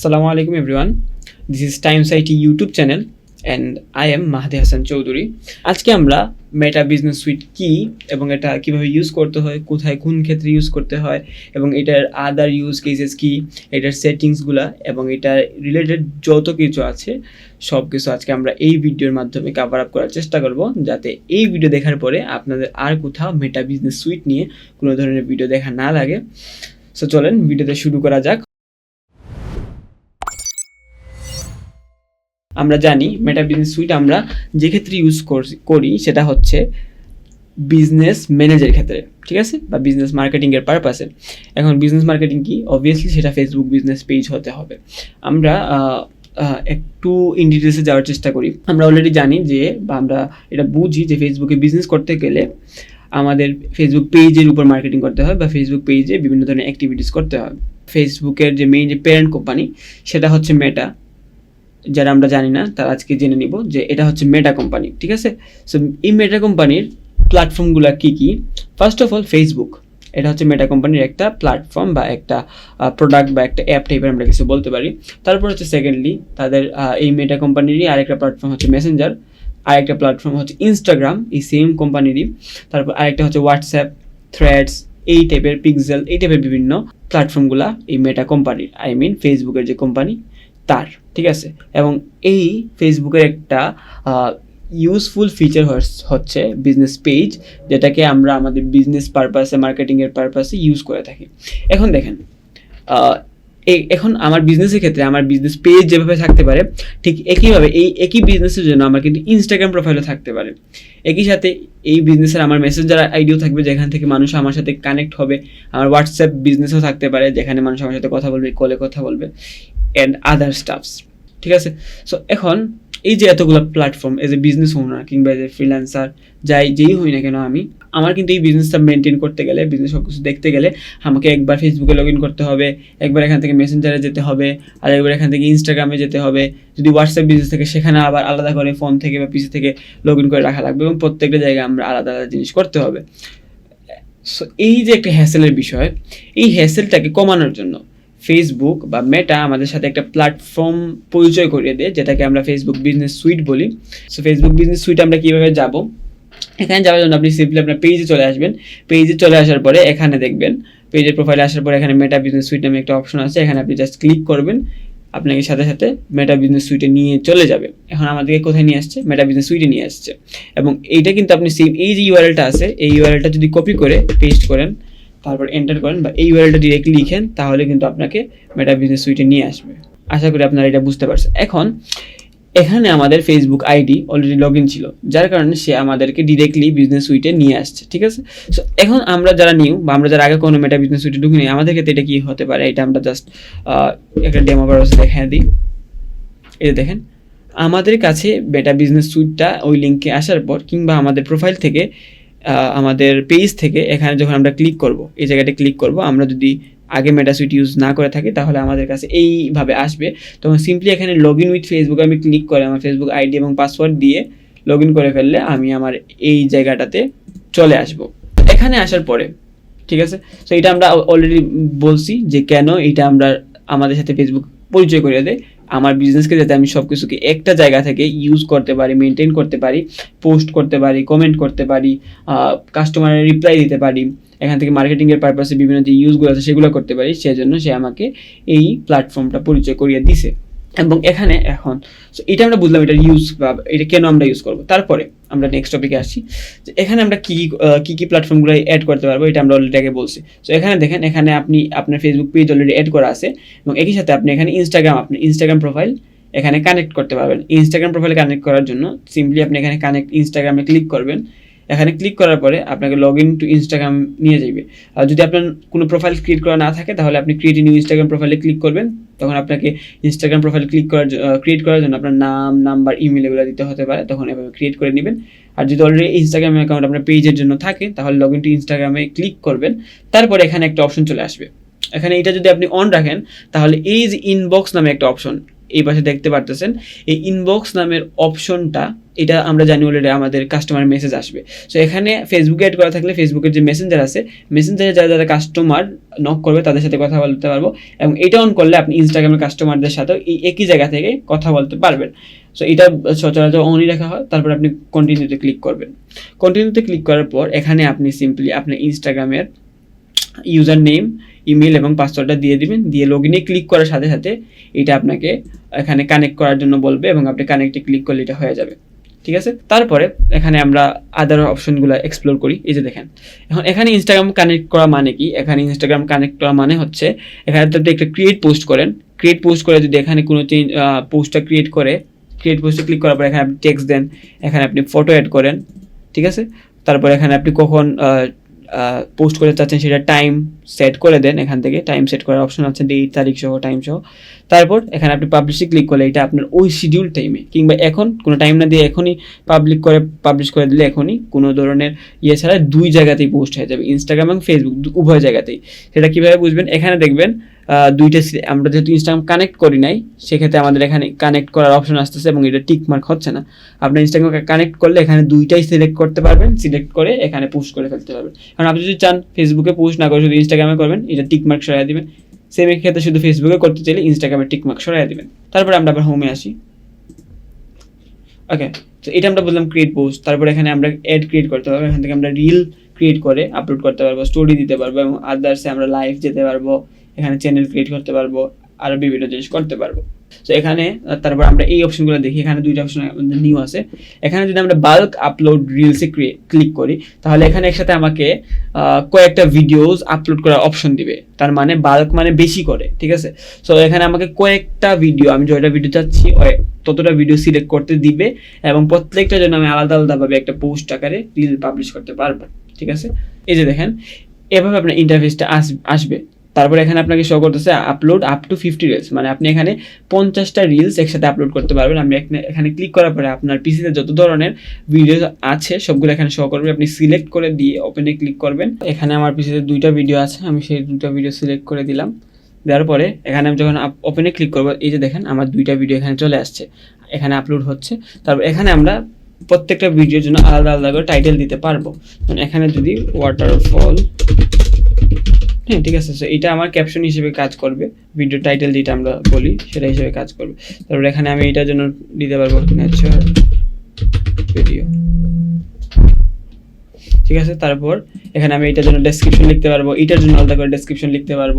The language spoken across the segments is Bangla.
Assalamu alaikum, everyone. This is Times IT YouTube channel and I am Mahdi Hasan Chowdhury আজকে আমরা মেটা বিজনেস সুইট কি এবং এটা কীভাবে ইউজ করতে হয় কোথায় কোন ক্ষেত্রে ইউজ করতে হয় এবং এটার আদার ইউজ কেসেস কি এটার সেটিংসগুলা এবং এটার রিলেটেড যত কিছু আছে সব কিছু আজকে আমরা এই ভিডিওর মাধ্যমে কাভার আপ করার চেষ্টা করব যাতে এই ভিডিও দেখার পরে আপনাদের আর কোথাও মেটা বিজনেস সুইট নিয়ে কোনো ধরনের ভিডিও দেখা না লাগে সো চলেন ভিডিওতে শুরু করা যাক আমরা জানি মেটা বিজনেস সুইট আমরা যে ক্ষেত্রে ইউজ করি সেটা হচ্ছে বিজনেস ম্যানেজের ক্ষেত্রে, ঠিক আছে? বা বিজনেস মার্কেটিংয়ের পারপাসে এখন বিজনেস মার্কেটিং কি? অবভিয়াসলি সেটা ফেসবুক বিজনেস পেজ হতে হবে। আমরা একটু ইন ডিটেলসে যাওয়ার চেষ্টা করি। আমরা অলরেডি জানি যে, বা আমরা এটা বুঝি যে ফেসবুকে বিজনেস করতে গেলে আমাদের ফেসবুক পেজের উপর মার্কেটিং করতে হয় বা ফেসবুক পেজে বিভিন্ন ধরনের অ্যাক্টিভিটিস করতে হয়। ফেসবুকের যে মেইন যে প্যারেন্ট কোম্পানি সেটা হচ্ছে মেটা যারা আমরা জানি না, তারা আজকে জেনে নিব যে এটা হচ্ছে মেটা কোম্পানি ঠিক আছে? সো এই মেটা কোম্পানির প্ল্যাটফর্মগুলো কী কী? ফার্স্ট অফ অল ফেসবুক এটা হচ্ছে মেটা কোম্পানির একটা প্ল্যাটফর্ম বা একটা প্রোডাক্ট বা একটা অ্যাপ টাইপের আমরা কিছু বলতে পারি। তারপর হচ্ছে সেকেন্ডলি তাদের এই মেটা কোম্পানিরই আরেকটা প্ল্যাটফর্ম হচ্ছে মেসেঞ্জার আরেকটা প্ল্যাটফর্ম হচ্ছে ইনস্টাগ্রাম এই সেম কোম্পানিরই তারপর আরেকটা হচ্ছে হোয়াটসঅ্যাপ থ্রেডস এই টাইপের পিক্সেল এই টাইপের বিভিন্ন প্ল্যাটফর্মগুলা এই মেটা কোম্পানির আই মিন ফেসবুকের যে কোম্পানি তার, ঠিক আছে? এবং এই ফেসবুকের একটা ইউজফুল ফিচার হচ্ছে বিজনেস পেজ যেটাকে আমরা আমাদের বিজনেস পারপাসে মার্কেটিংয়ের পারপাসে ইউজ করে থাকি। এখন দেখেন এখন আমার বিজনেসের ক্ষেত্রে, আমার বিজনেস পেজ যেভাবে থাকতে পারে, ঠিক একইভাবে এই একই বিজনেসের জন্য আমার কিন্তু ইনস্টাগ্রাম প্রোফাইলও থাকতে পারে। একই সাথে এই বিজনেসের আমার মেসেঞ্জার আইডিও থাকবে, যেখান থেকে মানুষ আমার সাথে কানেক্ট হবে। আমার হোয়াটসঅ্যাপ বিজনেসও থাকতে পারে, যেখানে মানুষ আমার সাথে কথা বলবে কলে কথা বলবে। অ্যান্ড আদার স্টাফস ঠিক আছে? সো এখন এই যে এতগুলো platform as a business owner কিংবা এজ এ ফ্রিল্যান্সার যাই, যেই হই না কেন আমি, আমার কিন্তু এই বিজনেসটা মেনটেন করতে গেলে বিজনেস সব কিছু দেখতে গেলে আমাকে একবার ফেসবুকে লগ ইন করতে হবে, একবার এখান থেকে মেসেঞ্জারে যেতে হবে, আর একবার এখান থেকে ইনস্টাগ্রামে যেতে হবে। যদি হোয়াটসঅ্যাপ বিজনেস থেকে, সেখানে আবার আলাদা করে ফোন থেকে বা পিসি থেকে লগ ইন করে রাখা লাগবে এবং প্রত্যেকটা জায়গায় আমরা আলাদা আলাদা জিনিস করতে হবে। সো এই যে একটা হ্যাসেলের বিষয়, এই হ্যাসেলটাকে কমানোর জন্য ফেসবুক বা মেটা আমাদের সাথে একটা প্ল্যাটফর্ম পরিচয় করিয়ে দেয়, যেটাকে আমরা ফেসবুক বিজনেস সুইট বলি। সো ফেসবুক বিজনেস সুইট আমরা কীভাবে যাব? এখানে যাওয়ার জন্য আপনি সিম্পলি আপনার পেজে চলে আসবেন। পেজে চলে আসার পরে এখানে দেখবেন পেজের প্রোফাইলে আসার পরে এখানে মেটা বিজনেস সুইট নামে একটা অপশন আছে। এখানে আপনি জাস্ট ক্লিক করবেন, আপনাকে সাথে সাথে মেটা বিজনেস সুইটে নিয়ে চলে যাবে। এখন আমাদেরকে কোথায় নিয়ে আসছে? মেটা বিজনেস সুইটে নিয়ে আসছে। এবং এইটা কিন্তু আপনি সেম এই যে ইউআরএলটা আছে, এই ইউআরএলটা যদি কপি করে পেস্ট করেন তারপর এন্টার করেন বা এই ইউআরএলটা ডিরেক্টলি লিখেন, তাহলে কিন্তু আপনাকে মেটা বিজনেস সুইটে নিয়ে আসবে। আশা করি আপনারা এটা বুঝতে পারছেন। এখন, এখানে আমাদের Facebook ID already log in ছিল, যার কারণে সে আমাদেরকে ডিরেক্টলি বিজনেস সুইটে নিয়ে আসছে, ঠিক আছে? সো এখন আমরা যারা নিউ বা আমরা যারা আগে কোনো মেটা বিজনেস সুইটে ঢুকিনি, আমাদের ক্ষেত্রে এটা কি হতে পারে? এটা আমরা জাস্ট একটা ডেমো পারপাসে দেখায় দিই। এটা দেখেন, আমাদের কাছে বেটা বিজনেস সুইটটা ওই লিঙ্কে আসার পর কিংবা আমাদের প্রোফাইল থেকে আমাদের পেজ থেকে এখানে যখন আমরা ক্লিক করব, এই জায়গাটা ক্লিক করব, আমরা যদি আগে মেটা সুইট ইউজ না করে থাকি, তাহলে আমাদের কাছে এইভাবে আসবে। তখন সিম্পলি এখানে লগ ইন উইথ ফেসবুক আমি ক্লিক করে আমার ফেসবুক আইডি এবং পাসওয়ার্ড দিয়ে লগ ইন করে ফেললে আমি আমার এই জায়গাটাতে চলে আসব। এখানে আসার পরে, ঠিক আছে? তো এটা আমরা অলরেডি বলছি যে কেন এটা আমরা আমাদের সাথে ফেসবুক পরিচয় করিয়ে দেয়। আমার বিজনেসকে যাতে আমি সব কিছুকে একটা জায়গা থেকে ইউজ করতে পারি মেনটেন করতে পারি পোস্ট করতে পারি কমেন্ট করতে পারি কাস্টমারের রিপ্লাই দিতে পারি, এখান থেকে মার্কেটিংয়ের পারপাসে বিভিন্ন যে ইউজগুলো আছে সেগুলো করতে পারি, সেজন্য সে আমাকে এই প্ল্যাটফর্মটা পরিচয় করিয়ে দিছে। এবং এখানে এখন, so এটা আমরা বুঝলাম এটা ইউজ বা এটা কেন আমরা ইউজ করব। তারপরে আমরা নেক্সট টপিকে আসি যে এখানে আমরা কী কী কী প্ল্যাটফর্মগুলো অ্যাড করতে পারব এটা আমরা অলরেডি আগে বলছি। সো এখানে দেখেন, এখানে আপনি, আপনার ফেসবুক পেজ অলরেডি অ্যাড করা আছে এবং একই সাথে আপনি এখানে ইনস্টাগ্রাম আপনি ইনস্টাগ্রাম প্রোফাইল এখানে কানেক্ট করতে পারবেন। ইনস্টাগ্রাম প্রোফাইলে কানেক্ট করার জন্য সিম্পলি আপনি এখানে কানেক্ট ইনস্টাগ্রামে ক্লিক করবেন। এখানে ক্লিক করার পরে আপনাকে লগ ইন টু ইনস্টাগ্রাম নিয়ে যাবে আর যদি আপনার কোনো প্রোফাইল ক্রিয়েট করা না থাকে, তাহলে আপনি ক্রিয়েট নিউ ইনস্টাগ্রাম প্রোফাইলে ক্লিক করবেন। তখন আপনাকে ইনস্টাগ্রাম প্রোফাইল ক্লিক করার ক্রিয়েট করার জন্য আপনার নাম নাম্বার ইমেল এগুলো দিতে হতে পারে। তখন এভাবে ক্রিয়েট করে নেবেন। আর যদি অলরেডি ইনস্টাগ্রাম অ্যাকাউন্ট আপনার পেজের জন্য থাকে, তাহলে লগ ইন টু ইনস্টাগ্রামে ক্লিক করবেন। তারপরে এখানে একটা অপশন চলে আসবে। এখানে এটা যদি আপনি অন রাখেন, তাহলে এই যে ইনবক্স নামে একটা অপশন এই পাশে দেখতে পারতেছেন, এই ইনবক্স নামের অপশনটা এটা আমরা জানি অলরেডি আমাদের কাস্টমার মেসেজ আসবে। সো এখানে ফেসবুকে অ্যাড করা থাকলে ফেসবুকের যে মেসেঞ্জার আছে মেসেঞ্জারে যারা যারা কাস্টমার নক করবে, তাদের সাথে কথা বলতে পারব এবং এটা অন করলে আপনি ইনস্টাগ্রামের কাস্টমারদের সাথেও এই একই জায়গা থেকে কথা বলতে পারবেন। সো এটা সচরাচর অনই রাখা হয়, তারপর আপনি কন্টিনিউতে ক্লিক করবেন। কন্টিনিউতে ক্লিক করার পর এখানে আপনি সিম্পলি আপনার ইনস্টাগ্রামের ইউজার নেম ইমেল এবং পাসওয়ার্ডটা দিয়ে দিবেন, দিয়ে লগ ইনে ক্লিক করার সাথে সাথে এটা আপনাকে এখানে কানেক্ট করার জন্য বলবে এবং আপনি কানেক্টে ক্লিক করলে এটা হয়ে যাবে। ঠিক আছে? তারপরে এখানে আমরা আদার অপশনগুলো এক্সপ্লোর করি। এই যে দেখেন, এখন এখানে ইনস্টাগ্রাম কানেক্ট করা মানে কি? এখানে ইনস্টাগ্রাম কানেক্ট করা মানে হচ্ছে, এখানে যদি একটা ক্রিয়েট পোস্ট করেন ক্রিয়েট পোস্ট করে যদি এখানে কোনো পোস্টটা ক্রিয়েট করে ক্রিয়েট পোস্টে ক্লিক করার পর এখানে আপনি টেক্সট দেন, এখানে আপনি ফটো অ্যাড করেন, ঠিক আছে? তারপর এখানে আপনি কখন পোস্ট করতে চাচ্ছেন সেটা টাইম সেট করে দেন এখান থেকে। টাইম সেট করার অপশন আছে ডেট তারিখ সহ টাইম সহ। তারপর এখানে আপনি পাবলিশে ক্লিক করলে এটা আপনার ওই শিডিউল টাইমে কিংবা এখন, কোনো টাইম না দিয়ে এখনই পাবলিক করে পাবলিশ করে দিলে এখনই কোনো ধরনের ইয়ে ছাড়া দুই জায়গাতেই পোস্ট হয়ে যাবে। ইনস্টাগ্রাম এবং ফেসবুক উভয় জায়গাতেই। সেটা কীভাবে বুঝবেন? এখানে দেখবেন দুইটা আমরা যেহেতু ইনস্টাগ্রাম কানেক্ট করি নাই, সেক্ষেত্রে আমাদের এখানে কানেক্ট করার অপশন আসতেছে এবং এটা টিক মার্ক হচ্ছে না। আপনার ইনস্টাগ্রাম কানেক্ট করলে এখানে দুইটাই সিলেক্ট করতে পারবেন সিলেক্ট করে এখানে পোস্ট করে ফেলতে পারবেন। কারণ আপনি যদি চান ফেসবুকে পোস্ট না করে শুধু ইনস্টাগ্রামে করবেন, এটা টিক মার্ক সরাই দিবেন। সেম ক্ষেত্রে শুধু ফেসবুকে করতে চাইলে ইনস্টাগ্রামে টিক মার্ক সরাই দিবেন। তারপরে আমরা আবার হোমে আসি। ওকে তো এটা আমরা বললাম ক্রিয়েট পোস্ট তারপরে এখানে আমরা অ্যাড ক্রিয়েট করতে পারব। এখান থেকে আমরা রিল ক্রিয়েট করে আপলোড করতে পারব স্টোরি দিতে পারব এবং আদার্সে আমরা লাইভ যেতে পারব। এখানে চ্যানেল ক্রিয়েট করতে পারব আরও বিভিন্ন জিনিস করতে পারব। তো এখানে, তারপর আমরা এই অপশনগুলো দেখি, এখানে দুইটা অপশন নিউ আছে। এখানে যদি আমরা বাল্ক আপলোড রিলসে ক্লিক করি, তাহলে এখানে একসাথে আমাকে কয়েকটা ভিডিওস আপলোড করার অপশন দিবে। তার মানে বাল্ক মানে বেশি করে, ঠিক আছে? সো এখানে আমাকে কয়েকটা ভিডিও আমি যতটা ভিডিও চাচ্ছি ততটা ভিডিও সিলেক্ট করতে দিবে এবং প্রত্যেকটার জন্য আমি আলাদা আলাদাভাবে একটা পোস্ট আকারে রিল পাবলিশ করতে পারব, ঠিক আছে? এই যে দেখেন, এভাবে আপনার ইন্টারফেসটা আসবে। তারপরে এখানে আপনাকে শো করতেছে upload up to fifty reels মানে আপনি এখানে পঞ্চাশটা রিলস একসাথে আপলোড করতে পারবেন। আমি এখানে- ক্লিক করার পরে আপনার পিসিতে যত ধরনের ভিডিও আছে, সবগুলো এখানে শো করবে। আপনি সিলেক্ট করে দিয়ে ওপেনে ক্লিক করবেন। এখানে আমার পিসিতে দুইটা ভিডিও আছে, আমি সেই দুইটা ভিডিও সিলেক্ট করে দিলাম। দেওয়ার পরে এখানে আমি যখন ওপেনে ক্লিক করব, এই যে দেখেন আমার দুইটা ভিডিও এখানে চলে আসছে, এখানে আপলোড হচ্ছে। তারপর এখানে আমরা প্রত্যেকটা ভিডিওর জন্য আলাদা আলাদা করে টাইটেল দিতে পারব। এখানে যদি ওয়াটারফল হ্যাঁ ঠিক আছে। এটা আমার ক্যাপশন হিসেবে কাজ করবে। ভিডিও টাইটেল যেটা আমরা বলি, সেটা হিসেবে কাজ করবে। তারপর এখানে আমি এটার জন্য দিতে পারব ন্যাচার ভিডিও ঠিক আছে? তারপর এখানে আমি এটার জন্য ডেসক্রিপশন লিখতে পারব। এটার জন্য আলাদা করে ডেসক্রিপশন লিখতে পারব।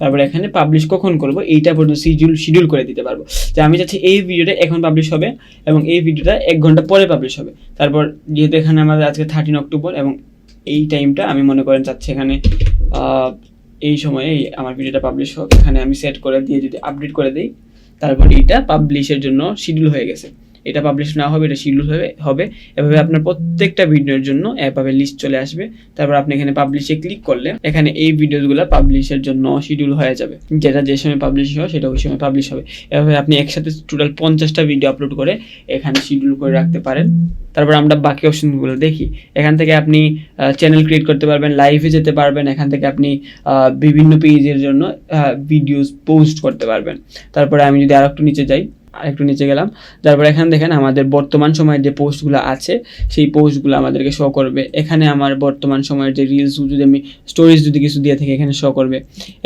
তারপর এখানে পাবলিশ কখন করব? এইটা পর্যন্ত শিডিউল শিডিউল করে দিতে পারব। যে আমি চাচ্ছি এই ভিডিওটা এখন পাবলিশ হবে এবং এই ভিডিওটা এক ঘণ্টা পরে পাবলিশ হবে। তারপর যেহেতু এখানে আমাদের আজকে থার্টিন অক্টোবর এবং এই টাইমটা আমি মনে করেন চাচ্ছি এখানে এই সময়ে আমার ভিডিওটা পাবলিশ হোক। এখানে আমি সেট করে দিয়ে যদি আপডেট করে দিই, তারপর এটা পাবলিশের জন্য শিডিউল হয়ে গেছে। এটা পাবলিশ না হবে, এটা শিডিউল হবে হবে। এভাবে আপনার প্রত্যেকটা ভিডিওর জন্য এভাবে লিস্ট চলে আসবে। তারপর আপনি এখানে পাবলিশে ক্লিক করলে এখানে এই ভিডিওগুলো পাবলিশের জন্য শিডিউল হয়ে যাবে। যেটা যে সময় পাবলিশ হয়, সেটা ওই সময় পাবলিশ হবে। এভাবে আপনি একসাথে টোটাল পঞ্চাশটা ভিডিও আপলোড করে এখানে শিডিউল করে রাখতে পারেন। তারপর আমরা বাকি অপশনগুলো দেখি। এখান থেকে আপনি চ্যানেল ক্রিয়েট করতে পারবেন লাইভে যেতে পারবেন। এখান থেকে আপনি বিভিন্ন পেজের জন্য ভিডিওস পোস্ট করতে পারবেন। তারপরে আমি যদি আর একটু নিচে যাই আরেকটু নিচে গেলাম। তারপর এখানে দেখেন আমাদের বর্তমান সময়ের যে পোস্টগুলো আছে, সেই পোস্টগুলো আমাদেরকে শো করবে। এখানে আমার বর্তমান সময়ের যে রিলস যদি আমি স্টোরিজ যদি কিছু দিয়ে থাকি, এখানে শো করবে।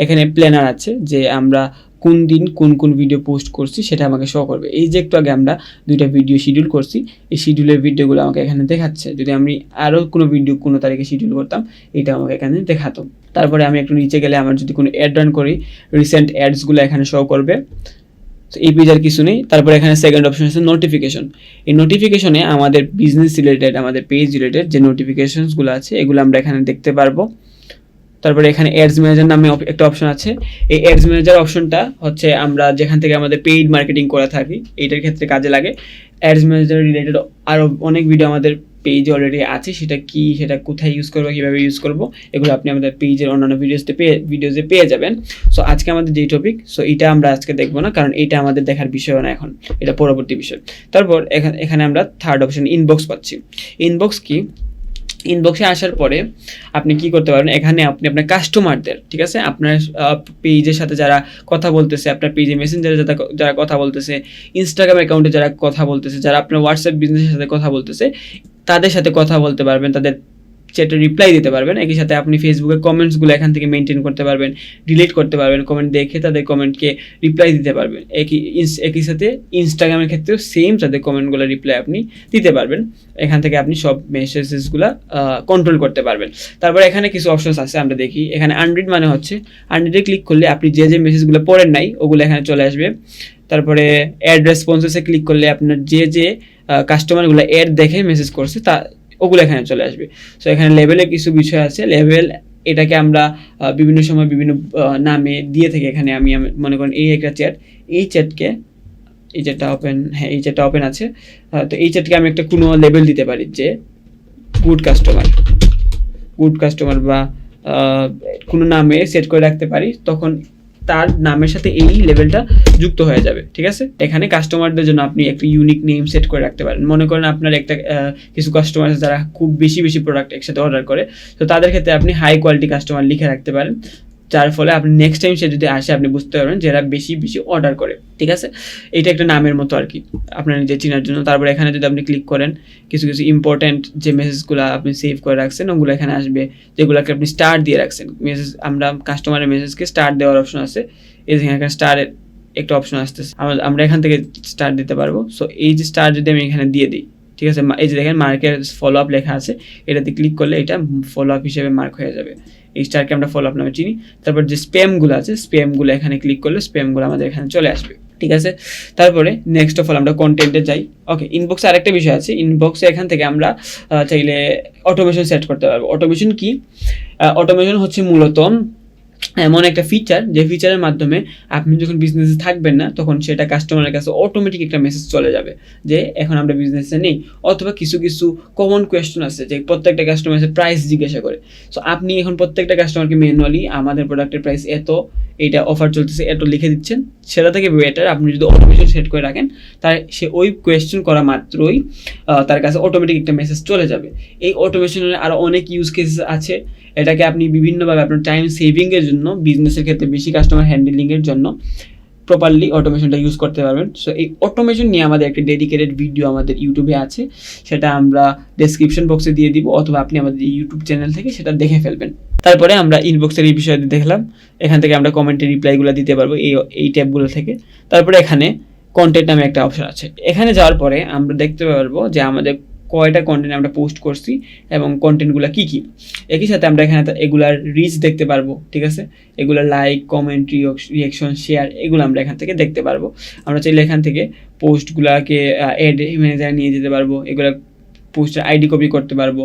এখানে প্ল্যানার আছে যে আমরা কোন দিন কোন কোন ভিডিও পোস্ট করছি, সেটা আমাকে শো করবে। এই যে একটু আগে আমরা দুইটা ভিডিও শিডিউল করছি, এই শিডিউলের ভিডিওগুলো আমাকে এখানে দেখাচ্ছে। যদি আমি আরও কোনো ভিডিও কোনো তারিখে শিডিউল করতাম, এটা আমাকে এখানে দেখাতো। তারপরে আমি একটু নিচে গেলে আমার যদি কোনো অ্যাড রান করি রিসেন্ট অ্যাডসগুলো এখানে শো করবে। তো এই পেজ আর কিছু নেই। তারপর এখানে সেকেন্ড অপশন আছে নোটিফিকেশন এই নোটিফিকেশনে আমাদের বিজনেস রিলেটেড আমাদের পেজ রিলেটেড যে নোটিফিকেশনসগুলো আছে, এগুলো আমরা এখানে দেখতে পারব। তারপরে এখানে অ্যাডস ম্যানেজার নামে একটা অপশন আছে। এই অ্যাডস ম্যানেজার অপশনটা হচ্ছে আমরা যেখান থেকে আমাদের পেইড মার্কেটিং করে থাকি, এইটার ক্ষেত্রে কাজে লাগে। অ্যাডস ম্যানেজার রিলেটেড আরও অনেক ভিডিও আমাদের পেজে অলরেডি আছে, সেটা কি, সেটা কোথায় ইউজ করব, কীভাবে ইউজ করব, এগুলো আপনি আমাদের পেজের অন্যান্য ভিডিওসতে পেয়ে ভিডিওসে পেয়ে যাবেন। সো আজকে আমাদের যেই টপিক সো এটা আমরা আজকে দেখব না, কারণ এটা আমাদের দেখার বিষয় না এখন, এটা পরবর্তী বিষয়। তারপর এখানে আমরা থার্ড অপশন ইনবক্স পাচ্ছি। ইনবক্স কি? ইনবক্সে আসার পরে আপনি কি করতে পারবেন এখানে আপনি আপনার কাস্টমারদের ঠিক আছে? আপনার পেজের সাথে যারা কথা বলতেছে, আপনার পেজে মেসেঞ্জারে যারা যারা কথা বলতেছে ইনস্টাগ্রাম অ্যাকাউন্টে যারা কথা বলতেছে, যারা আপনার হোয়াটসঅ্যাপ বিজনেসের সাথে কথা বলতেছে তাদের সাথে কথা বলতে পারবেন, তাদের চ্যাটে রিপ্লাই দিতে পারবেন। একই সাথে আপনি ফেসবুকে কমেন্টসগুলো এখান থেকে মেনটেন করতে পারবেন ডিলিট করতে পারবেন কমেন্ট দেখে তাদের কমেন্টকে রিপ্লাই দিতে পারবেন। একই একই সাথে ইনস্টাগ্রামের ক্ষেত্রেও সেম তাদের কমেন্টগুলো রিপ্লাই আপনি দিতে পারবেন। এখান থেকে আপনি সব মেসেজেসগুলো কন্ট্রোল করতে পারবেন। তারপর এখানে কিছু অপশনস আছে, আমরা দেখি। এখানে আনরিড মানে হচ্ছে আনরিডে ক্লিক করলে আপনি যে যে মেসেজগুলো পড়েন নাই, ওগুলো এখানে চলে আসবে। তারপরে অ্যাড রেসপন্সেসে ক্লিক করলে আপনার যে যে কাস্টমারগুলো অ্যাড দেখে মেসেজ করছে, তা, ওগুলো এখানে চলে আসবে। সো এখানে লেভেলে কিছু বিষয় আছে। লেভেল এটাকে আমরা বিভিন্ন সময় বিভিন্ন নামে দিয়ে থাকি। এখানে আমি মনে করেন এই একটা চ্যাট এই চ্যাটকে এই চ্যাটটা ওপেন হ্যাঁ এই চ্যাটটা ওপেন আছে। তো এই চ্যাটকে আমি একটা কোনো লেভেল দিতে পারি যে গুড কাস্টমার গুড কাস্টমার বা কোনো নামে সেট করে রাখতে পারি, তখন তার নামের সাথে এই লেভেলটা যুক্ত হয়ে যাবে, ঠিক আছে? এখানে কাস্টমারদের জন্য আপনি একটা ইউনিক নেম সেট করে রাখতে পারেন। মনে করেন আপনার একটা কিছু কাস্টমার আছে যারা খুব বেশি বেশি প্রোডাক্ট একসাথে অর্ডার করে। তো তাদের ক্ষেত্রে আপনি হাই কোয়ালিটি কাস্টমার লিখে রাখতে পারেন। যার ফলে আপনি নেক্সট টাইম সে যদি আসে, আপনি বুঝতে পারবেন যে এরা বেশি বেশি অর্ডার করে, ঠিক আছে? এটা একটা নামের মতো আর কি, আপনার নিজে চেনার জন্য। তারপর এখানে যদি আপনি ক্লিক করেন, কিছু কিছু ইম্পর্ট্যান্ট যে মেসেজগুলো আপনি সেভ করে রাখছেন, ওগুলো এখানে আসবে, যেগুলোকে আপনি স্টার দিয়ে রাখছেন। মেসেজ আমরা কাস্টমারের মেসেজকে স্টার দেওয়ার অপশন আছে। এই এখানে স্টারের একটা অপশন আসতেছে। আমরা আমরা এখান থেকে স্টার দিতে পারব। সো এই যে স্টার যদি আমি এখানে দিয়ে দিই, ঠিক আছে? এই যে দেখেন মার্কের ফলো আপ লেখা আছে। এটাতে ক্লিক করলে এটা ফলো আপ হিসেবে মার্ক হয়ে যাবে। এই স্টারকে আমরা ফলো আপ নামে চিনি। তারপর যে স্প্যামগুলো আছে স্প্যামগুলো এখানে ক্লিক করলে স্প্যামগুলো আমাদের এখানে চলে আসবে। ঠিক আছে? তারপরে নেক্সট অফ অল আমরা কন্টেন্টে যাই। ওকে ইনবক্সে আরেকটা বিষয় আছে। ইনবক্সে এখান থেকে আমরা চাইলে অটোমেশন সেট করতে পারব। অটোমেশন কি? অটোমেশন হচ্ছে মূলত এমন একটা ফিচার যে ফিচারের মাধ্যমে আপনি যখন বিজনেসে থাকবেন না, তখন সেটা কাস্টমারের কাছে অটোমেটিক একটা মেসেজ চলে যাবে যে, এখন আমরা বিজনেসে নেই। অথবা কিছু কিছু কমন কোয়েশ্চন আছে যে, প্রত্যেকটা কাস্টমারের প্রাইস জিজ্ঞাসা করে। সো আপনি এখন প্রত্যেকটা কাস্টমারকে ম্যানুয়ালি আমাদের প্রোডাক্টের প্রাইস এত এইটা অফার চলতেছে এত লিখে দিচ্ছেন। সেটা থেকে বেটার আপনি যদি অটোমেশন সেট করে রাখেন তার সে ওই কোয়েশ্চেন করা মাত্রই তার কাছে অটোমেটিক একটা মেসেজ চলে যাবে। এই অটোমেশনের আরও অনেক ইউজ কেসেস আছে। এটাকে আপনি বিভিন্নভাবে আপনার টাইম সেভিংয়ের জন্য বিজনেসের ক্ষেত্রে বেশি কাস্টমার হ্যান্ডেলিংয়ের জন্য প্রপারলি অটোমেশনটা ইউজ করতে পারবেন। সো এই অটোমেশন নিয়ে আমাদের একটা ডেডিকেটেড ভিডিও আমাদের ইউটিউবে আছে। সেটা আমরা ডেসক্রিপশন বক্সে দিয়ে দিব, অথবা আপনি আমাদের ইউটিউব চ্যানেল থেকে সেটা দেখে ফেলবেন। তারপরে আমরা ইনবক্সের এই বিষয়ে দেখলাম। এখান থেকে আমরা কমেন্টের রিপ্লাইগুলো দিতে পারব এই এই ট্যাবগুলো থেকে। তারপরে এখানে কন্টেন্ট নামে একটা অপশন আছে। এখানে যাওয়ার পরে আমরা দেখতে পারব যে আমাদের কয়টা কন্টেন্ট আমরা পোস্ট করছি এবং কন্টেন্টগুলো কী কী। একই সাথে আমরা এখানে এগুলার রিচ দেখতে পারব, ঠিক আছে? এগুলার লাইক কমেন্ট রিয়াকশন শেয়ার এগুলো আমরা এখান থেকে দেখতে পারব। আমরা চাইলে এখান থেকে পোস্টগুলোকে অ্যাড ম্যানেজার নিয়ে যেতে পারব। এগুলো পোস্টের আইডি কপি করতে পারব।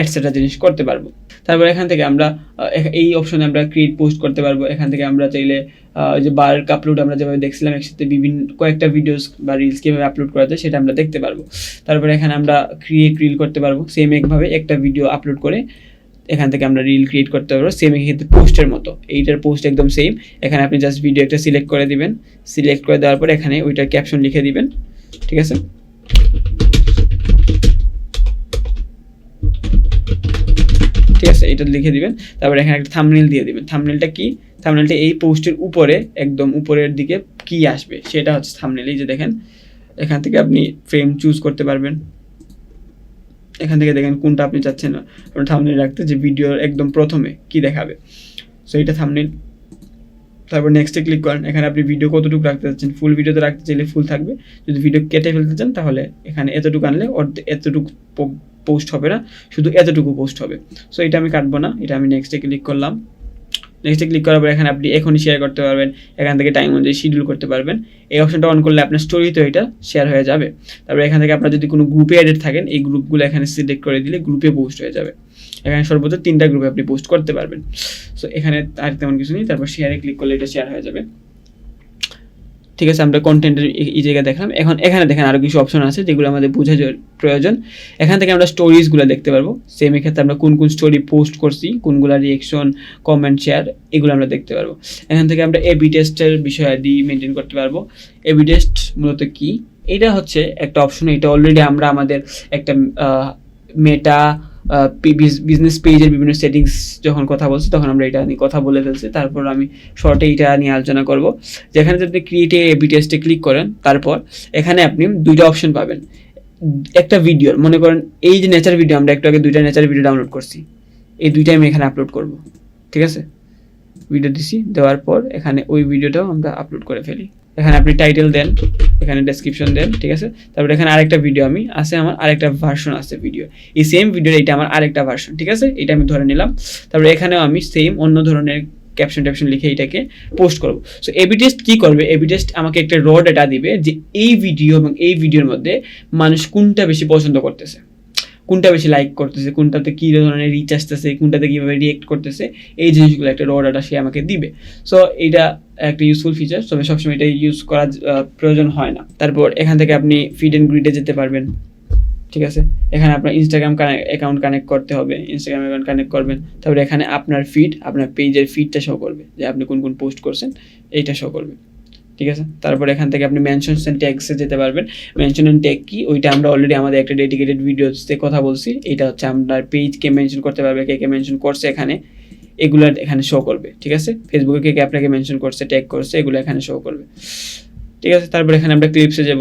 এটসেট্রা জিনিস করতে পারব। তারপর এখান থেকে আমরা এই অপশনে আমরা ক্রিয়েট পোস্ট করতে পারব। এখান থেকে আমরা চাইলে যে বার্ক আপলোড আমরা যেভাবে দেখছিলাম, একসাথে বিভিন্ন, কয়েকটা ভিডিওস বা রিলস কীভাবে আপলোড করা যায় সেটা আমরা দেখতে পারব। তারপরে এখানে আমরা ক্রিয়েট রিল করতে পারব। সেম একভাবে একটা ভিডিও আপলোড করে এখান থেকে আমরা রিল ক্রিয়েট করতে পারব। সেম ক্ষেত্রে পোস্টের মতো। এইটার পোস্ট একদম সেম এখানে আপনি জাস্ট ভিডিও একটা সিলেক্ট করে দিবেন। সিলেক্ট করে দেওয়ার পর এখানে ওইটার ক্যাপশন লিখে দিবেন। ঠিক আছে? ঠিক আছে, এটা লিখে দিবেন। তারপর এখানে একটা থামনেল দিয়ে দিবেন। থামনেলটা কি? থামনেলটা এই পোস্টের উপরে, একদম উপরের দিকে কি আসবে? সেটা হচ্ছে থামনেল এই যে দেখেন, এখান থেকে আপনি ফ্রেম চুজ করতে পারবেন। এখান থেকে দেখেন কোনটা আপনি চাচ্ছেন আপনার থামনেল রাখতে, যে ভিডিওর একদম প্রথমে কি দেখাবে। সো এটা থামনেল তারপর নেক্সটে ক্লিক করেন। এখানে আপনি ভিডিও কতটুকু রাখতে চাচ্ছেন? ফুল ভিডিওতে রাখতে চাইলে ফুল থাকবে। যদি ভিডিও কেটে ফেলতে চান, তাহলে এখানে এতটুকু আনলে এতটুকু পোস্ট হবে না, শুধু এতটুকু পোস্ট হবে। সো এটা আমি কাটবো না, এটা আমি নেক্সটে ক্লিক করলাম। নেক্সটে ক্লিক করার পর এখানে আপনি এখনই শেয়ার করতে পারবেন, এখান থেকে টাইম অনুযায়ী শিডিউল করতে পারবেন। এই অপশনটা অন করলে আপনার স্টোরিতে এটা শেয়ার হয়ে যাবে। তারপরে এখান থেকে আপনার যদি কোনো গ্রুপে অ্যাডেড থাকেন, এই গ্রুপগুলো এখানে সিলেক্ট করে দিলে গ্রুপে পোস্ট হয়ে যাবে। এখানে সর্বোচ্চ তিনটা গ্রুপে আপনি পোস্ট করতে পারবেন। সো এখানে আর তেমন কিছু নেই, তারপর শেয়ারে ক্লিক করলে এটা শেয়ার হয়ে যাবে। ঠিক আছে, আমরা কন্টেন্টের এই জায়গায় দেখলাম। এখন এখানে দেখেন আরও কিছু অপশন আছে যেগুলো আমাদের বোঝা প্রয়োজন। এখান থেকে আমরা স্টোরিজগুলো দেখতে পারব। সেম এক্ষেত্রে আমরা কোন কোন স্টোরি পোস্ট করছি, কোনগুলো রিয়েকশন কমেন্ট শেয়ার এগুলো আমরা দেখতে পারব। এখান থেকে আমরা এবি টেস্টের বিষয়াদি মেনটেন করতে পারব। এবি টেস্ট মূলত কি? এটা হচ্ছে একটা অপশন এটা অলরেডি আমরা আমাদের একটা মেটা বিজনেস পেজের বিভিন্ন সেটিংস যখন কথা বলছি, তখন আমরা এটা নিয়ে কথা বলে ফেলছি। তারপর আমি শর্টে এটা নিয়ে আলোচনা করব। যেখানে যদি ক্রিয়েটে এবি টেস্টে ক্লিক করেন, তারপর এখানে আপনি দুইটা অপশন পাবেন। একটা ভিডিওর মনে করেন এই যে নেচার ভিডিও আমরা একটু আগে দুইটা নেচার ভিডিও ডাউনলোড করছি। এই দুইটাই আমি এখানে আপলোড করব। ঠিক আছে? ভিডিও দিছি, দেওয়ার পর এখানে ওই ভিডিওটাও আমরা আপলোড করে ফেলি। এখানে আপনি টাইটেল দেন, এখানে ডেসক্রিপশন দেন, ঠিক আছে? তারপরে এখানে আরেকটা ভিডিও আমি, আছে আমার আরেকটা ভার্সন আছে ভিডিও এই সেম ভিডিওর এটা আমার আরেকটা ভার্সন ঠিক আছে? এটা আমি ধরে নিলাম। তারপরে এখানেও আমি সেম অন্য ধরনের ক্যাপশন ট্যাপশন লিখে এটাকে পোস্ট করব। সো এবি টেস্ট কী করবে? এবি টেস্ট আমাকে একটা র ডেটা দিবে যে এই ভিডিও এবং এই ভিডিওর মধ্যে মানুষ কোনটা বেশি পছন্দ করতেছে। কোনটা বেশি লাইক করতেছে, কোনটাতে কী ধরনের রিচ আসতেছে, কোনটাতে কীভাবে রিয়েক্ট করতেছে, এই জিনিসগুলো একটা র ডাটা সে আমাকে দিবে। সো এটা একটা ইউজফুল ফিচার তবে সবসময় এটা ইউজ করার প্রয়োজন হয় না। তারপর এখান থেকে আপনি ফিড অ্যান্ড গ্রিডে যেতে পারবেন, ঠিক আছে? এখানে আপনার ইনস্টাগ্রাম অ্যাকাউন্ট কানেক্ট করতে হবে ইনস্টাগ্রাম অ্যাকাউন্ট কানেক্ট করবেন, তারপরে এখানে আপনার ফিড আপনার পেজের ফিডটা শো করবে, যে আপনি কোন কোন পোস্ট করছেন, এইটা শো করবে। ঠিক আছে? তারপর এখান থেকে আপনি মেনশনস অ্যান্ড ট্যাগসে যেতে পারবেন। মেনশন অ্যান্ড ট্যাগ কি? ওইটা আমরা অলরেডি আমাদের একটা ডেডিকেটেড ভিডিওতে কথা বলছি। এটা হচ্ছে আপনার পেজকে মেনশন করতে পারবে, কে কে মেনশন করছে এখানে। এগুলো এখানে শো করবে, ঠিক আছে? ফেসবুকে কে কে আপনাকে মেনশন করছে ট্যাগ করছে, এগুলো এখানে শো করবে। ঠিক আছে? তারপর এখানে আমরা ক্লিপসে যাব।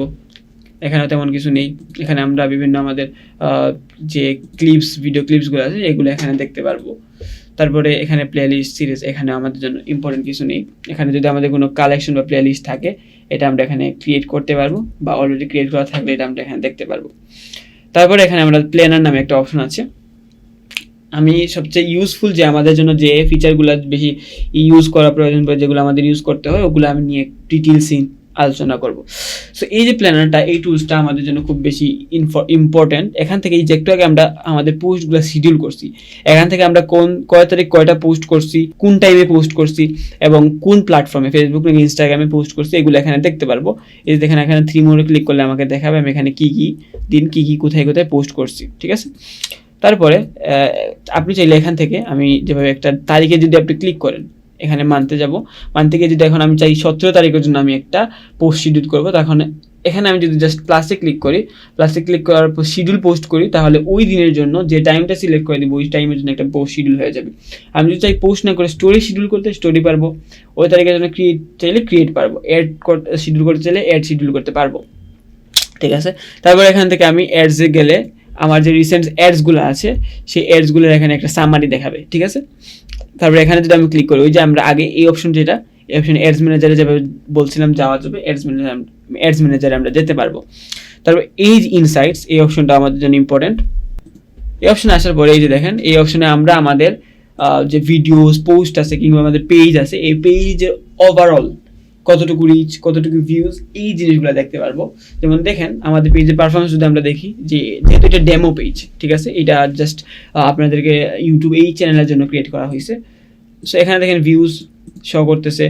এখানে তেমন কিছু নেই। এখানে আমরা বিভিন্ন আমাদের যে ক্লিপস ভিডিও ক্লিপসগুলো আছে, এগুলো এখানে দেখতে পারব। তারপরে এখানে প্লে লিস্ট সিরিজ এখানে আমাদের জন্য ইম্পর্টেন্ট কিছু নেই। এখানে যদি আমাদের কোনো কালেকশন বা প্লে লিস্ট থাকে, এটা আমরা এখানে ক্রিয়েট করতে পারব বা অলরেডি ক্রিয়েট করা থাকলে এটা আমরা এখানে দেখতে পারব। তারপরে এখানে আমরা প্ল্যানার নামে একটা অপশন আছে। আমি সবচেয়ে ইউজফুল যে আমাদের জন্য যে ফিচারগুলো বেশি ইউজ করা প্রয়োজন পড়ে যেগুলো আমাদের ইউজ করতে হয়, ওগুলো আমি নিয়ে ডিটেলস আলোচনা করব। সো এই যে প্ল্যানারটা এই টুলসটা আমাদের জন্য খুব বেশি ইম্পর্ট্যান্ট এখান থেকে এই যে একটু আগে আমরা আমাদের পোস্টগুলো শিডিউল করছি। এখান থেকে আমরা কোন, কয় তারিখ কয়টা পোস্ট করছি, কোন টাইমে পোস্ট করছি, এবং কোন প্ল্যাটফর্মে ফেসবুক নাকি ইনস্টাগ্রামে পোস্ট করছি, এগুলো এখানে দেখতে পারব। এই যে দেখেন, এখানে থ্রি মোড়ে ক্লিক করলে আমাকে দেখাবে আমি এখানে কী কী দিন, কী কী কোথায় কোথায় পোস্ট করছি, ঠিক আছে? তারপরে আপনি চাইলে এখান থেকে আমি যেভাবে একটা তারিখে যদি আপনি ক্লিক করেন এখানে মানতে যাব। মানতে গিয়ে যদি এখন আমি চাই সতেরো তারিখের জন্য আমি একটা পোস্ট শিডিউল করব, তখন এখানে আমি যদি জাস্ট প্লাসে ক্লিক করি প্লাসে ক্লিক করার পর শিডিউল পোস্ট করি, তাহলে ওই দিনের জন্য যে টাইমটা সিলেক্ট করে দিব, ওই টাইমের জন্য একটা পোস্ট শিডিউল হয়ে যাবে। আমি যদি চাই পোস্ট না করে স্টোরি শিডিউল করতে স্টোরি পারব, ওই তারিখের জন্য ক্রিয়েট চাইলে ক্রিয়েট পারব অ্যাড শিডিউল করতে চাইলে অ্যাড শিডিউল করতে পারব। ঠিক আছে? তারপর এখান থেকে আমি অ্যাডসে গেলে আমার যে রিসেন্ট অ্যাডসগুলো আছে, সেই অ্যাডসগুলোর এখানে একটা সামারি দেখাবে, ঠিক আছে? তারপরে এখানে যদি আমি ক্লিক করি, ওই যে আমরা আগে এই অপশন যেটা, এই অপশন অ্যাডস ম্যানেজারে যেভাবে বলছিলাম যাওয়া যাবে অ্যাডস ম্যানেজার অ্যাডস ম্যানেজারে আমরা যেতে পারব। তারপর এই ইনসাইটস এই অপশনটা আমাদের জন্য ইম্পর্টেন্ট এই অপশনে আসার পরে এই যে দেখেন, এই অপশনে আমরা আমাদের যে ভিডিওস পোস্ট আছে কিংবা আমাদের পেজ আছে, এই পেজের ওভারঅল কতটুকু রিচ কতটুকু ভিউজ এই জিনিসগুলো দেখতে পারব। যেমন দেখেন, আমাদের পেজের পারফরমেন্স যদি আমরা দেখি, যে যেহেতু এটা ডেমো পেজ ঠিক আছে? এটা জাস্ট আপনাদেরকে ইউটিউব এই চ্যানেলের জন্য ক্রিয়েট করা হয়েছে। সো এখানে দেখেন ভিউজ শো করতেছে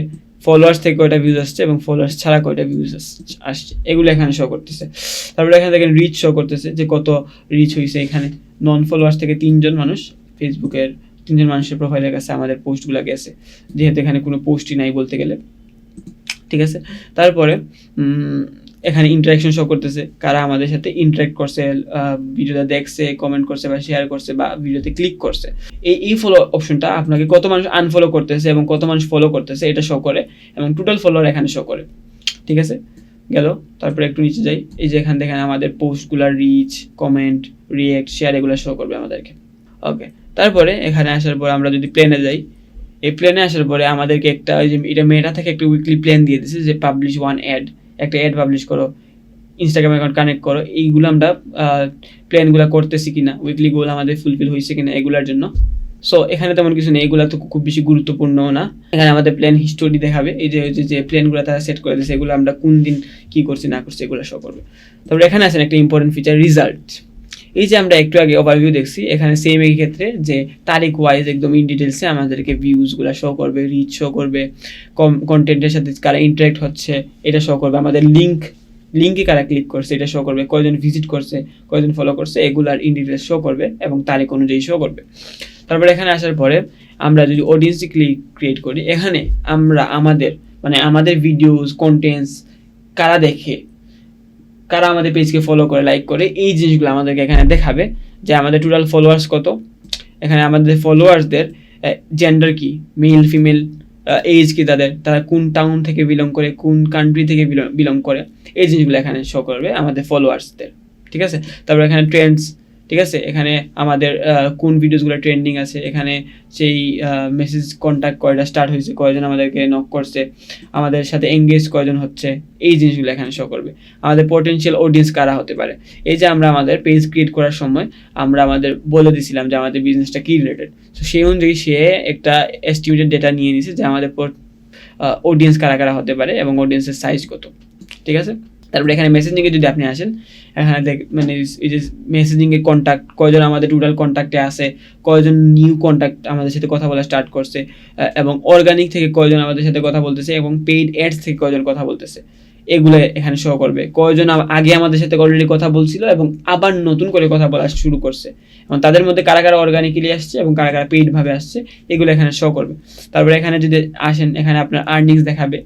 ফলোয়ার্স থেকে কয়টা ভিউজ আসছে এবং ফলোয়ার্স ছাড়া কয়টা ভিউজ আসছে, এগুলো এখানে শো করতেছে। তারপরে এখানে দেখেন রিচ শো করতেছে, যে কত রিচ হয়েছে এখানে। নন ফলোয়ার্স থেকে তিনজন মানুষ ফেসবুকের, তিনজন মানুষের প্রোফাইলের কাছে আমাদের পোস্টগুলো গেছে। যেহেতু এখানে কোনো পোস্টই নাই বলতে গেলে। ঠিক আছে? তারপরে এখানে ইন্টারাকশন শো করতেছে, কারা আমাদের সাথে ইন্টারাক্ট করছে ভিডিওটা দেখছে কমেন্ট করছে বা শেয়ার করছে বা ভিডিওতে ক্লিক করছে। এই এই ফলো অপশনটা আপনাকে কত মানুষ আনফলো করতেছে এবং কত মানুষ ফলো করতেছে এটা শো করে এবং টোটাল ফলোয়ার এখানে শো করে। ঠিক আছে? গেল, তারপরে একটু নিচে যাই। এই যে এখান থেকে আমাদের পোস্টগুলার রিচ কমেন্ট রিয়েক্ট শেয়ার এগুলো শো করবে আমাদেরকে। ওকে তারপরে এখানে আসার পর আমরা যদি প্লেনে যাই, এই প্লেনে আসার পরে আমাদেরকে একটা ওই যে, এটা মেটা থেকে একটা উইকলি প্ল্যান দিয়ে দিচ্ছে যে পাবলিশ ওয়ান অ্যাড একটা অ্যাড পাবলিশ করো ইনস্টাগ্রাম অ্যাকাউন্ট কানেক্ট করো, এইগুলো আমরা প্ল্যানগুলো করতেছি কিনা উইকলি গোল আমাদের ফুলফিল হয়েছে কিনা এগুলোর জন্য। সো এখানে তেমন কিছু নেই, এগুলো তো খুব বেশি গুরুত্বপূর্ণ না। এখানে আমাদের প্ল্যান হিস্টোরি দেখাবে, এই যে যে- প্ল্যানগুলো তারা সেট করে দিয়েছে, এগুলো আমরা কোন দিন কী করছি, না করছি, এগুলো শো করবে। তারপরে এখানে আছেন একটা ইম্পর্টেন্ট ফিচার রিজাল্ট এই যে আমরা একটু আগে ওভারভিউ দেখছি, এখানে সেম এই ক্ষেত্রে যে তারিখ ওয়াইজ একদম ইন ডিটেলসে আমাদেরকে ভিউজগুলো শো করবে রিচ শো করবে কম কন্টেন্টের সাথে কারা ইন্টারেক্ট হচ্ছে, এটা শো করবে, আমাদের লিঙ্ক লিঙ্কে কারা ক্লিক করছে, এটা শো করবে, কয়জন ভিজিট করছে, কয়জন ফলো করছে, এগুলার ইন ডিটেলস শো করবে এবং তারিখ অনুযায়ী শো করবে। তারপরে এখানে আসার পরে আমরা যদি অডিয়েন্স ক্লিক ক্রিয়েট করি, এখানে আমরা আমাদের মানে আমাদের ভিডিওস কন্টেন্টস কারা দেখে কারা আমাদের পেজকে ফলো করে লাইক করে, এই জিনিসগুলো আমাদেরকে এখানে দেখাবে যে আমাদের টোটাল ফলোয়ার্স কত। এখানে আমাদের ফলোয়ার্সদের জেন্ডার কি মেল ফিমেল এজ কি তাদের, তারা কোন টাউন থেকে বিলং করে, কোন কান্ট্রি থেকে বিলং করে, এই জিনিসগুলো এখানে শো করবে আমাদের ফলোয়ার্সদের ঠিক আছে? তারপর এখানে ট্রেন্ডস ঠিক আছে? এখানে আমাদের কোন ভিডিওসগুলো ট্রেন্ডিং আছে? এখানে সেই মেসেজ কন্ট্যাক্ট কয়টা স্টার্ট হয়েছে? কয়জন আমাদেরকে নক করছে? আমাদের সাথে এঙ্গেজ কয়জন হচ্ছে? এই জিনিসগুলো এখানে শো করবে। আমাদের পোটেনশিয়াল অডিয়েন্স কারা হতে পারে? এই যে আমরা আমাদের পেজ ক্রিয়েট করার সময় আমরা আমাদের বলে দিছিলাম যে আমাদের বিজনেসটা কী রিলেটেড তো সেই অনুযায়ী সে একটা এস্টিমেটেড ডেটা নিয়ে নিছে যে আমাদের অডিয়েন্স কারা কারা হতে পারে এবং অডিয়েন্সের সাইজ কত। ঠিক আছে? তারপরে এখানে মেসেজিংয়ে যদি আপনি আসেন, এখানে দেখ মানে এই যে মেসেজিংয়ে কন্ট্যাক্ট কয়জন আমাদের টোটাল কন্ট্যাক্টে আছে, কয়জন নিউ কন্ট্যাক্ট আমাদের সাথে কথা বলা স্টার্ট করছে এবং অর্গানিক থেকে কয়জন আমাদের সাথে কথা বলতেছে, এবং পেইড অ্যাডস থেকে কয়জন কথা বলতেছে, এগুলো এখানে শো করবে। কয়জন আগে আমাদের সাথে অলরেডি কথা বলছিল এবং আবার নতুন করে কথা বলা শুরু করছে। এবং তাদের মধ্যে কারা কারা অর্গানিক্যালি আসছে এবং কারা কারা পেইড ভাবে আসছে, এগুলো এখানে শো করবে। তারপরে এখানে যদি আসেন, এখানে আপনার আর্নিংস দেখাবে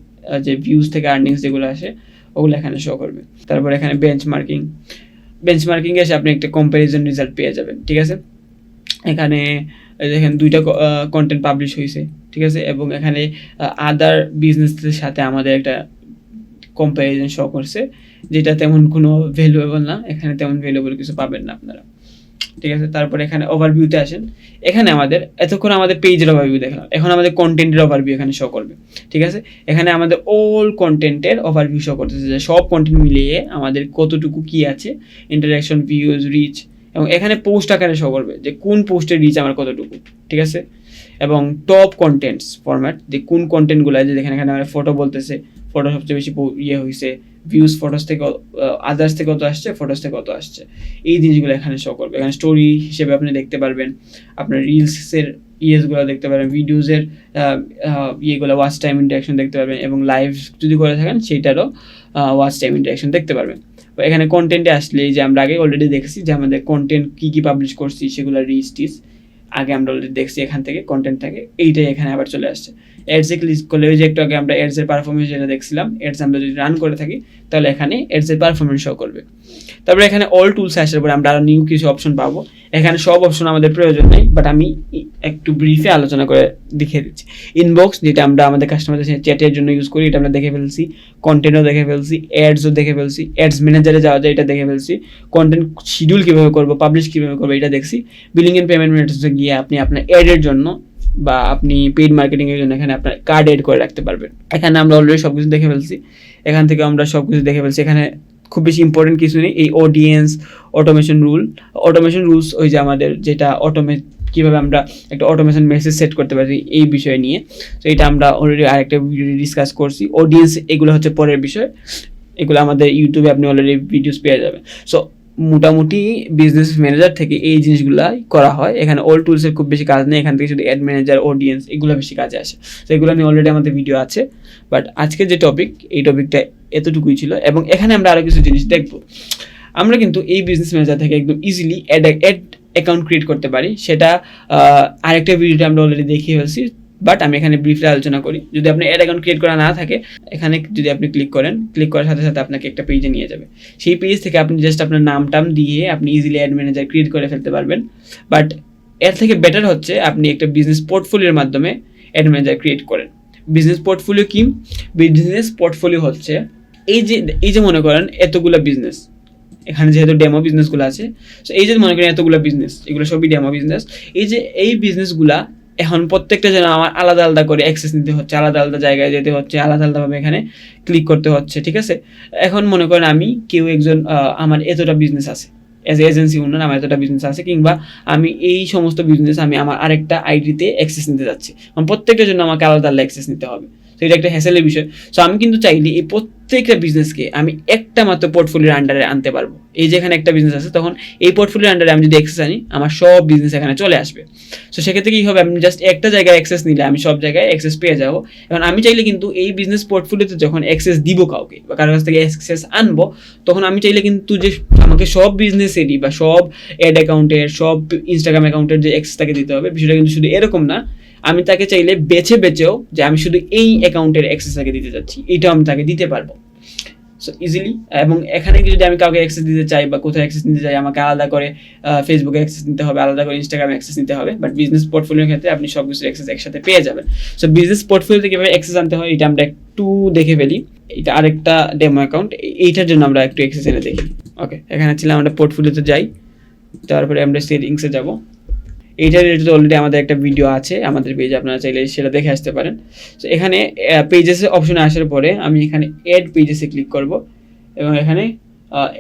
যে ভিউজ থেকে আর্নিংস যেগুলো আসে ওগুলো এখানে শো করবে। তারপর এখানে বেঞ্চ মার্কিং বেঞ্চ মার্কিং এসে আপনি একটা কম্প্যারিজন রেজাল্ট পেয়ে যাবেন, ঠিক আছে? এখানে দেখেন দুইটা কন্টেন্ট পাবলিশ হয়েছে ঠিক আছে? এবং এখানে আদার বিজনেসের সাথে আমাদের একটা কম্প্যারিজন শো করছে, যেটা তেমন কোনো ভ্যালুয়েবল না, এখানে তেমন ভ্যালুয়েবল কিছু পাবেন না আপনারা। ঠিক আছে? তারপরে এখানে ওভারভিউতে আসেন। এখানে আমাদের, এতক্ষণ আমাদের পেজের ওভারভিউ দেখলাম। এখন আমাদের কন্টেন্টের ওভারভিউ এখানে শো করবে। ঠিক আছে? এখানে আমাদের অল কন্টেন্টের ওভারভিউ শো করতেছে যে সব কন্টেন্ট মিলিয়ে আমাদের কতটুকু কি আছে ইন্টারাকশন ভিউজ রিচ এবং এখানে পোস্ট আকারে শো করবে যে কোন পোস্টের রিচ আমার কতটুকু। ঠিক আছে? এবং টপ কন্টেন্টস ফরম্যাট যে কোন কন্টেন্টগুলো আছে, যেখানে এখানে আমার ফটো বলতেছে ফটো সবচেয়ে বেশি ইয়ে হয়েছে ভিউজ ফটোস থেকে আদার্স থেকে কত আসছে ফটোস থেকে কত আসছে। এই জিনিসগুলো এখানে শো করবে। এখানে স্টোরি হিসেবে আপনি দেখতে পারবেন, আপনার রিলসের ইয়েসগুলো দেখতে পারবেন ভিডিওসের ইয়েগুলো ওয়াচ টাইম ইন্টারাকশন দেখতে পারবেন এবং লাইভ যদি করে থাকেন, সেইটারও ওয়াচ টাইম ইন্টারাকশন দেখতে পারবেন। এখানে কন্টেন্টে আসলে যে আমরা আগে অলরেডি দেখেছি যে আমাদের কন্টেন্ট কী কী পাবলিশ করছি, সেগুলো রিচ টিচ আগে আমরা অলরেডি দেখছি এখান থেকে কন্টেন্ট থেকে, এইটাই এখানে আবার চলে আসছে। এডসে ক্লিক করলে ওই যে একটু আগে আমরা এর পারফরমেন্স যেটা দেখছিলাম এডস আমরা যদি রান করে থাকি, তাহলে এখানে এডস এর পারফরমেন্স শো করবে। তারপরে এখানে অল টুলস আসার পরে আমরা আরও নিউ কিছু অপশন পাবো। এখানে সব অপশন আমাদের প্রয়োজন নেই বাট আমি একটু ব্রিফে আলোচনা করে দেখিয়ে দিচ্ছি। ইনবক্স যেটা আমরা আমাদের কাস্টমারদের চ্যাটের জন্য ইউজ করি, এটা আমরা দেখে ফেলছি। কন্টেন্টও দেখে ফেলছি অ্যাডসও দেখে ফেলছি অ্যাডস ম্যানেজারে যাওয়া যায়, এটা দেখে ফেলছি। কন্টেন্ট শিডিউল কীভাবে করব পাবলিশ কীভাবে করব, এটা দেখছি। বিলিং এন্ড পেমেন্ট মেথডসে গিয়ে আপনি আপনার অ্যাডের জন্য বা আপনি পেইড মার্কেটিংয়ের জন্য এখানে আপনার কার্ড এড করে রাখতে পারবেন। এখানে আমরা অলরেডি সব কিছু দেখে ফেলছি। এখান থেকে আমরা সব কিছু দেখে ফেলছি। এখানে খুব বেশি ইম্পর্টেন্ট কিছু নেই। এই audience automation rule automation rules ওই যে আমাদের যেটা অটোমে কীভাবে আমরা একটা অটোমেশন মেসেজ সেট করতে পারি এই বিষয় নিয়ে। তো এটা আমরা অলরেডি আরেকটা ভিডিও ডিসকাস করছি। অডিয়েন্স এগুলো হচ্ছে পরের বিষয়। এগুলো আমাদের ইউটিউবে আপনি অলরেডি ভিডিওস পেয়ে যাবেন। সো মোটামুটি বিজনেস ম্যানেজার থেকে এই জিনিসগুলাই করা হয়। এখানে ওল্ড টুলসের খুব বেশি কাজ নেই, এখান থেকে শুধু অ্যাড ম্যানেজার অডিয়েন্স এগুলো বেশি কাজে আসে। তো এগুলো নিয়ে অলরেডি আমাদের ভিডিও আছে। বাট আজকে যে টপিক এই টপিকটা এতটুকুই ছিল। এবং এখানে আমরা আরও কিছু জিনিস দেখব। আমরা কিন্তু এই বিজনেস ম্যানেজার থেকে একদম easily ad ad account create করতে পারি। সেটা আরেকটা ভিডিওটা আমরা অলরেডি দেখিয়ে ফেলছি। বাট আমি এখানে ব্রিফলি আলোচনা করি। যদি আপনি অ্যাড অ্যাকাউন্ট ক্রিয়েট করা না থাকে, এখানে যদি আপনি ক্লিক করেন ক্লিক করার সাথে সাথে আপনাকে একটা পেজে নিয়ে যাবে। সেই পেজ থেকে আপনি জাস্ট আপনার নাম টাম দিয়ে আপনি ইজিলি অ্যাড ম্যানেজার ক্রিয়েট করে ফেলতে পারবেন। বাট এর থেকে বেটার হচ্ছে আপনি একটা বিজনেস পোর্টফোলিওর মাধ্যমে অ্যাড ম্যানেজার ক্রিয়েট করেন। বিজনেস পোর্টফোলিও কি? বিজনেস পোর্টফোলিও হচ্ছে এই যে এই যে মনে করেন এতগুলো বিজনেস এখানে যেহেতু ডেমো বিজনেসগুলো আছে সো এই যে মনে করেন এতগুলো বিজনেস এগুলো সবই ডেমো বিজনেস এই যে, এই বিজনেসগুলা এখন প্রত্যেকটা যেন আমার আলাদা আলাদা করে অ্যাক্সেস নিতে হচ্ছে, আলাদা আলাদা জায়গায় যেতে হচ্ছে, আলাদা আলাদাভাবে এখানে ক্লিক করতে হচ্ছে, ঠিক আছে? এখন মনে করেন আমি কেউ একজন আমার এতটা বিজনেস আছে অ্যাজ এজেন্সি ওনার আমার এতটা বিজনেস আছে, কিংবা আমি এই সমস্ত বিজনেস আমি আমার আরেকটা আইডিতে অ্যাক্সেস নিতে যাচ্ছি। প্রত্যেকটার জন্য আমাকে আলাদা আলাদা অ্যাক্সেস নিতে হবে। তো এটা একটা হ্যাসেলের বিষয়। সো আমি কিন্তু চাইলে এই প্রত্যেকটা বিজনেসকে আমি একটা মাত্র পোর্টফোলিওর আন্ডারে আনতে পারব। এই যেখানে একটা বিজনেস আছে, তখন এই পোর্টফোলিওর আন্ডারে আমি যদি অ্যাক্সেস আনি, আমার সব বিজনেস এখানে চলে আসবে। সো সেক্ষেত্রে কী হবে? আমি জাস্ট একটা জায়গায় অ্যাক্সেস নিলে আমি সব জায়গায় অ্যাক্সেস পেয়ে যাব। এখন আমি চাইলে কিন্তু এই বিজনেস পোর্টফোলিওতে যখন অ্যাক্সেস দিব কাউকে বা কারোর কাছ থেকে অ্যাক্সেস আনব, তখন আমি চাইলে কিন্তু যে আমাকে সব বিজনেসেরই বা সব অ্যাড অ্যাকাউন্টের সব ইনস্টাগ্রাম অ্যাকাউন্টের যে অ্যাক্সেস তাকে দিতে হবে, বিষয়টা কিন্তু শুধু এরকম না। আমি তাকে চাইলে বেছে বেছেও যে আমি শুধু এই অ্যাকাউন্টের অ্যাক্সেস তাকে দিতে চাচ্ছি এটাও আমি তাকে দিতে পারব। সো ইজিলি এবং এখানে যদি আমি কাউকে অ্যাক্সেস দিতে চাই বা কোথাও অ্যাক্সেস নিতে চাই, আমাকে আলাদা করে ফেসবুকে অ্যাক্সেস নিতে হবে, আলাদা করে ইনস্টাগ্রামে অ্যাক্সেস নিতে হবে বাট বিজনেস পোর্টফোলিওর ক্ষেত্রে আপনি সব কিছু অ্যাক্সেস একসাথে পেয়ে যাবেন। সো বিজনেস পোর্টফোলিওতে কীভাবে অ্যাক্সেস আনতে হয়, এটা আমরা একটু দেখে ফেলি। এটা আরেকটা ডেমো অ্যাকাউন্ট এইটার জন্য আমরা একটু অ্যাক্সেস এনে দেখি। ওকে এখানে ছিলাম, আমরা পোর্টফোলিওতে যাই, তারপরে আমরা সেটিংসে যাব। এইটার রিলেটেড অলরেডি আমাদের একটা ভিডিও আছে, আমাদের পেজে আপনারা চাইলে সেটা দেখে আসতে পারেন। তো এখানে পেজেসে অপশনে আসার পরে আমি এখানে অ্যাড পেজেসে ক্লিক করব এবং এখানে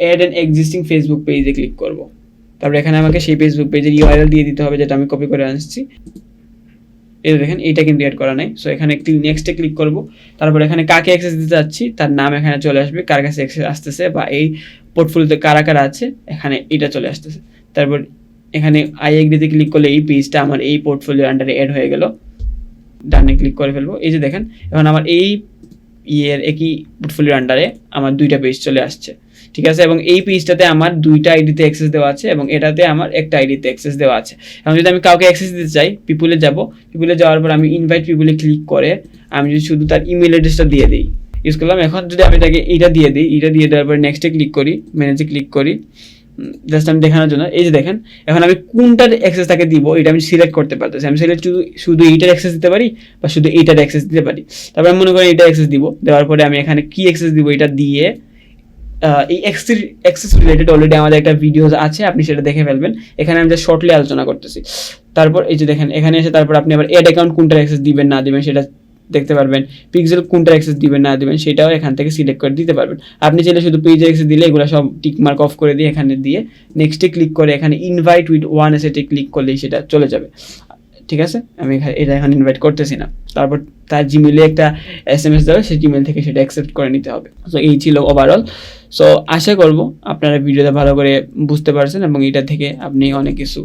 অ্যাড অ্যান্ড এক্সিস্টিং ফেসবুক পেজে ক্লিক করব। তারপরে এখানে আমাকে সেই ফেসবুক পেজের ইউআরএল দিয়ে দিতে হবে যেটা আমি কপি করে আনছি। এই দেখেন, এইটা কিন্তু অ্যাড করা নাই। সো এখানে নেক্সটে ক্লিক করব। তারপর এখানে কাকে অ্যাক্সেস দিতে চাচ্ছি তার নাম এখানে চলে আসবে, কার কাছে অ্যাক্সেস আসতেছে বা এই পোর্টফোলিওতে কারা কারা আছে, এখানে এটা চলে আসতেছে। তারপর এখানে আই এগ্রিতে ক্লিক করলে এই পেজটা আমার এই পোর্টফোলিও আন্ডারে অ্যাড হয়ে গেল। ডানে ক্লিক করে ফেলব। এই যে দেখেন, এখন আমার এই ইয়ের একই পোর্টফোলিওর আন্ডারে আমার দুইটা পেজ চলে আসছে। ঠিক আছে? এবং এই পেজটাতে আমার দুইটা আইডিতে অ্যাক্সেস দেওয়া আছে এবং এটাতে আমার একটা আইডিতে অ্যাক্সেস দেওয়া আছে। এখন যদি আমি কাউকে অ্যাক্সেস দিতে চাই পিপুলে যাব। পিপুলে যাওয়ার পর আমি ইনভাইট পিপুলে ক্লিক করে আমি যদি শুধু তার ইমেল অ্যাড্রেসটা দিয়ে দিই। ইউজ করলাম। এখন যদি আমি তাকে এটা দিয়ে দিই, এটা দিয়ে দেওয়ার পর নেক্সটে ক্লিক করি ম্যানেজে ক্লিক করি জাস্ট আমি দেখানোর জন্য, এই যে দেখেন, এখন আমি কোনটার অ্যাক্সেস তাকে দিব, এটা আমি সিলেক্ট করতে পারতেছি। আমি সিলেক্ট শুধু শুধু এইটার অ্যাক্সেস দিতে পারি বা শুধু এইটার অ্যাক্সেস দিতে পারি। তারপর আমি মনে করি এইটা অ্যাক্সেস দিব, দেওয়ার পরে আমি এখানে কি অ্যাক্সেস দিব এটা দিয়ে এই অ্যাক্সেস অ্যাক্সেস রিলেটেড অলরেডি আমাদের একটা ভিডিও আছে, আপনি সেটা দেখে ফেলবেন। এখানে আমি জাস্ট শর্টলি আলোচনা করতেছি। তারপর এই যে দেখেন, এখানে এসে তারপর আপনি আবার এড অ্যাকাউন্ট কোনটার অ্যাক্সেস দিবেন, না দিবেন, সেটা দেখতে পারবেন। পিক্সেল কোনটা অ্যাক্সেস দিবেন, না দিবেন, সেটাও এখান থেকে সিলেক্ট করে দিতে পারবেন। আপনি চাইলে শুধু পেজ অ্যাক্সেস দিলে এগুলো সব টিক মার্ক অফ করে দিয়ে এখানে দিয়ে নেক্সটে ক্লিক করে এখানে ইনভাইট উইথ ওয়ান এসেটে ক্লিক করলেই সেটা চলে যাবে। ঠিক আছে? আমি এটা এখন ইনভাইট করতেছি না। তারপর তার জিমেলে একটা এস এম এস দেবে সেই জিমেল থেকে সেটা অ্যাকসেপ্ট করে নিতে হবে। সো এই ছিল ওভারঅল সো আশা করব আপনারা ভিডিওটা ভালো করে বুঝতে পারছেন এবং এটা থেকে আপনি অনেক কিছু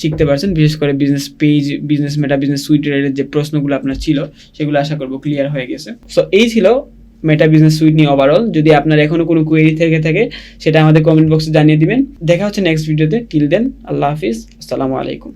শিখতে পারছেন। বিশেষ করে business page business Meta business suite related যে প্রশ্নগুলো আপনার ছিল, সেগুলো আশা করব ক্লিয়ার হয়ে গেছে। সো এই ছিল মেটা বিজনেস সুইট নিয়ে ওভারঅল যদি আপনার এখনও কোনো কোয়েরি থেকে থাকে, সেটা আমাদের কমেন্ট বক্সে জানিয়ে দিবেন। দেখা হচ্ছে নেক্সট ভিডিওতে টিল দেন আল্লাহ হাফিজ। আসসালামু আলাইকুম।